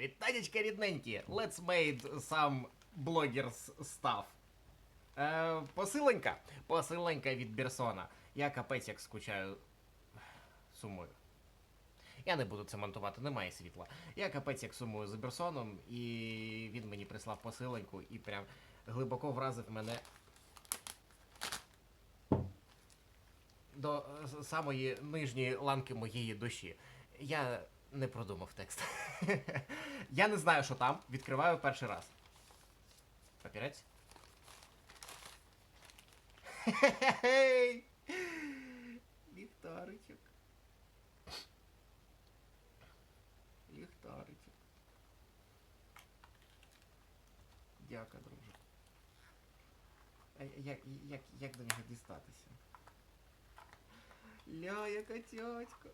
Вітанечка рідненькі! Let's made some bloggers stuff. Е, посиленька. Посиленька від Бірсона. Я капець як скучаю. Сумую. Я не буду це монтувати, немає світла. Я капець як сумую за Бірсоном, і він мені прислав посиленьку і прям глибоко вразив мене до е, самої нижньої ланки моєї душі. Я не продумав текст. Я не знаю, що там. Відкриваю перший раз. Папірець. Ліхтаричок. Ліхтаричок. Дяка, друже. А як, як, як до нього дістатися? Ля, яка тьотька.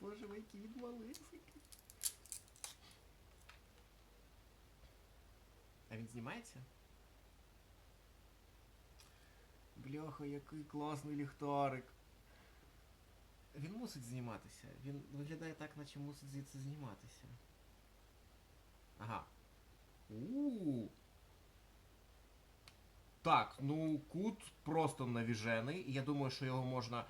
Боже мій який він малесенький. А він знімається? Бляха, який класний ліхтарик. Він мусить зніматися. Він виглядає так, наче мусить звідси зніматися. Ага. у Так, ну кут просто навіжений. Я думаю, що його можна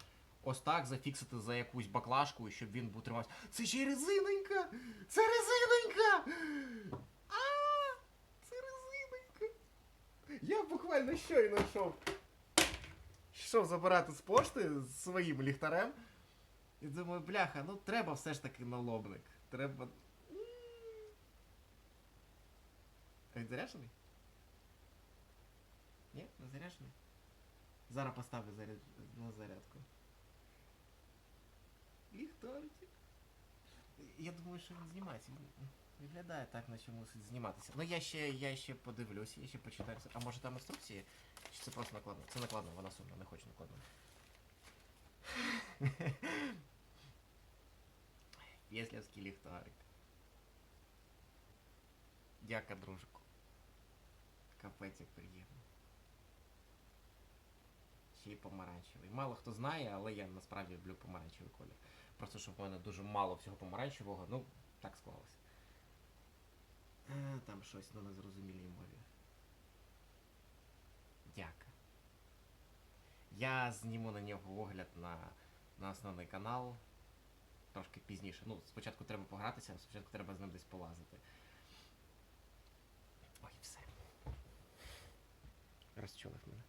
ось так зафіксити за якусь баклажку, щоб він був тримався. Це ще й резинонька! Це резинонька! А! Це резинонька! Я буквально щойно йшов. Йшов забирати з пошти з своїм ліхтарем. І думаю, бляха, ну треба все ж таки налобник. Треба. А він заряджений? Ні, не заряджений. Зараз поставлю заряд... на зарядку. Ліхтарчик. Я думаю, що він знімається. Він Виглядає так, наче мусить зніматися. Ну я ще, я ще подивлюся, я ще почитаю. А може там інструкції? Чи це просто накладно? Це накладно, вона сумна, не хочу накладно. Єслявський ліхтарик. Дяка, дружику. Капець як приємно. Ще помаранчевий. Мало хто знає, але я насправді люблю помаранчевий колір. Просто що в мене дуже мало всього помаранчевого, ну, так склалося. А, там щось на незрозумілій мові. Дяка. Я зніму на нього огляд на, на основний канал. Трошки пізніше. Ну, спочатку треба погратися, спочатку треба з ним десь полазити. Ой, все. Розчулив мене.